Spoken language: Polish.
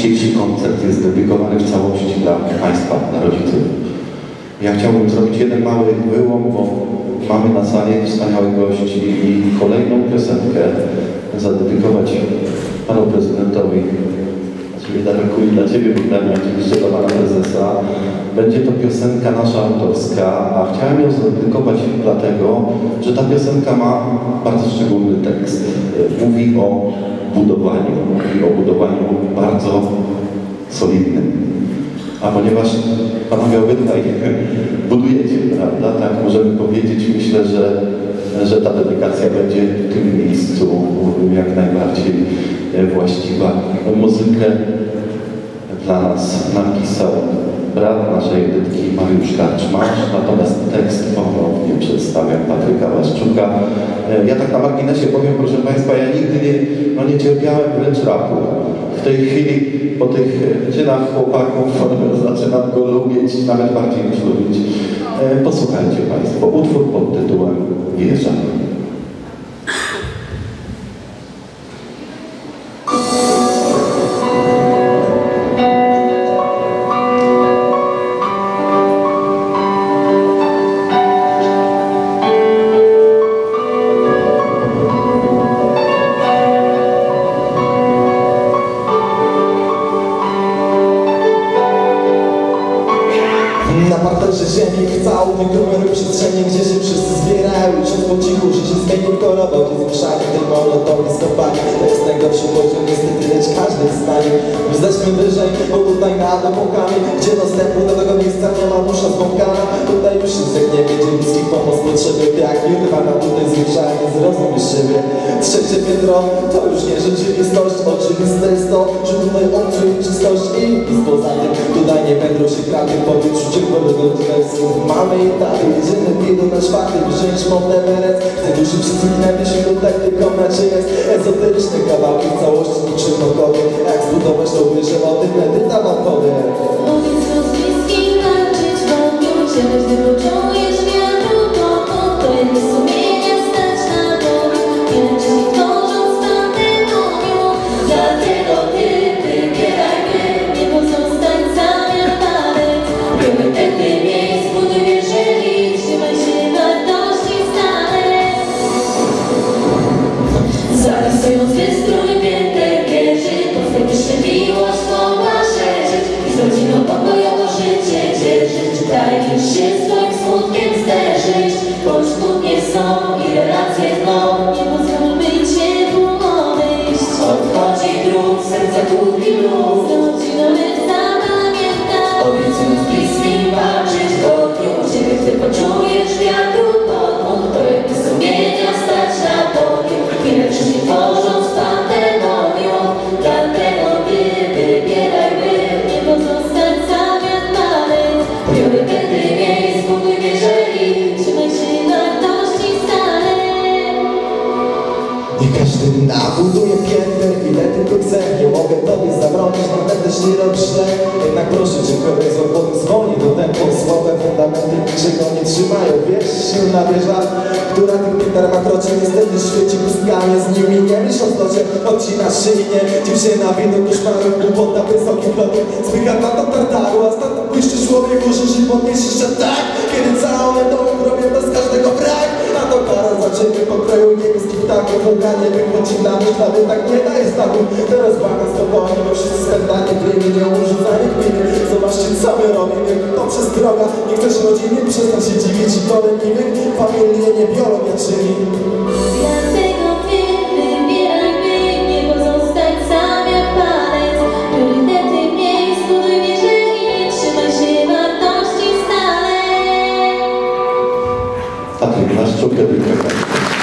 dzisiejszy koncert jest dedykowany w całości dla Państwa, dla rodziców. Ja chciałbym zrobić jeden mały wyłom, bo mamy na sali wspaniałych gości i kolejną piosenkę zadedykować Panu Prezydentowi. Czyli Darku i dla Ciebie, Bogdanie, oczywiście dla Pana Prezesa. Będzie to piosenka nasza autorska, a chciałem ją zadedykować dlatego, że ta piosenka ma bardzo szczególny tekst. Mówi o budowaniu, mówi o budowaniu bardzo solidnym. A ponieważ panowie obydwaj budujecie, prawda, tak możemy powiedzieć, myślę, że, że ta dedykacja będzie w tym miejscu jak najbardziej właściwa. Muzykę dla nas napisał brat naszej Edytki Mariusz Karczmarz, natomiast tekst ponownie przedstawiam Patryka Waszczuka. Ja tak na marginesie powiem, proszę Państwa, ja nigdy nie, no nie cierpiałem wręcz rapu. W tej chwili po tych czynach chłopaków zaczynam go lubić, nawet bardziej niż lubić. Posłuchajcie Państwo, utwór pod tytułem Wieża. Na parterze ziemi w całym numeru przestrzeni Gdzie się wszyscy zbierają. Licząc po cichu, że się chorobę Gdzie zmieszali ten molotowy stopami To jest najgorszy poziom niestety, lecz każdy jest w stanie. Zejdźmy wyżej, bo tutaj nad obłokami Gdzie dostępu do tego miejsca nie ma dusza zbąkana Tutaj już się nie będzie bliskich pomoc potrzeby. Jak Nirvana tutaj zwyczajnie zrozumiesz siebie. Trzecie piętro to już nie rzeczywistość Oczywiste jest to, że tutaj obcuje w powietrzu Czerwonego uniwersum Mamy i dalej jedziemy pido na czwarty Wziąć Everest. Ten duży przysłuchnęli się tutaj tylko mecze jest Ezoteryczne kawałki w całości niczym okowie Jak zbudować to wieżę o tym Edyta wam powie Z źle Jednak proszę cię, kogoś z obwodu zwolni do tempo Słabe fundamenty niczego nie trzymają Wiesz, silna wieża, która tych pięter ma kroczy Niestety świeci pustkami, z nimi nie myśl o zlocie Odcinasz szyjnie, dziw się na widok koszmaru Głupot na wysokim flotu, zbycha na to tartaru A stąd błyszczy człowiek, może się podnieść jeszcze tak Kiedy całą dom robię bez każdego ptaków Łukanie wychodzi na mnie, ślady tak nie daje znaku Teraz baga spokojnie, bo wszyscy spędzanie wiemy Nie urządzanie gminy, zobaczcie co my robimy. To przez droga, nie chcesz rodziny Przestań się dziwić. I to leniwych Familię nie biologia czyni Dlatego ty wybieraj by Nie pozostać zamiar palec. Priorytety miejsc buduj wieże I trzymaj się wartości stale. Patryk Waszczuk, Edyta Karczmarz.